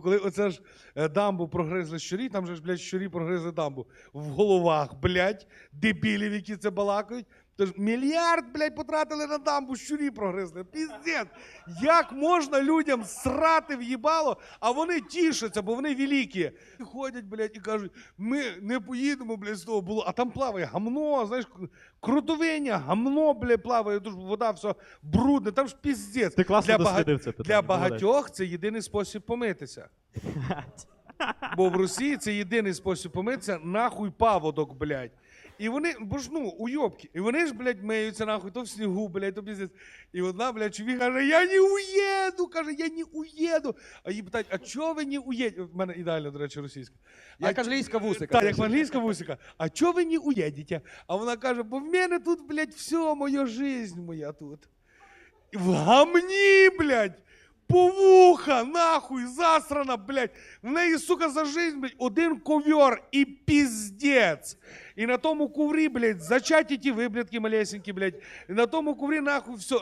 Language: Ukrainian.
Коли оце ж е, дамбу прогризли щурі, там же ж, блядь, щурі прогризли дамбу в головах, блядь, дебілів, які це балакають. Тож мільярд, блядь, потратили на дамбу, щурі прогризли. Піздець. Як можна людям срати в їбало, а вони тішаться, бо вони великі. І ходять, блядь, і кажуть, ми не поїдемо, блядь, з того було. А там плаває гамно, знаєш, крутовиння, гамно, блядь, плаває, дуже вода все брудне, там ж піздець. Ти класно Для дослідив це питання. Для багатьох це єдиний спосіб помитися. Бо в Росії це єдиний спосіб помитися, нахуй паводок, блядь. І вони, бо ж ну, уйобки. І вони ж, блядь, миються нахуй, то в снігу, блядь, то піздець. І одна, блядь, чоловік каже, я не уїду, каже, я не уїду. А її питають, а чого ви не уїдете? В мене ідеально, до речі, російська. Як а англійська вусика. Так, як в англійська музика. А чого ви не уїдете? А вона каже, бо в мене тут, блядь, все, моя жизнь моя тут. В гамні, блядь, повуха, нахуй, засрана, блядь. В неї, сука, за жизнь, блядь, один ковер і піздець. І на тому коврі, блядь, зачаті ті виблядки малесенькі, блядь. І на тому коврі, нахуй, все.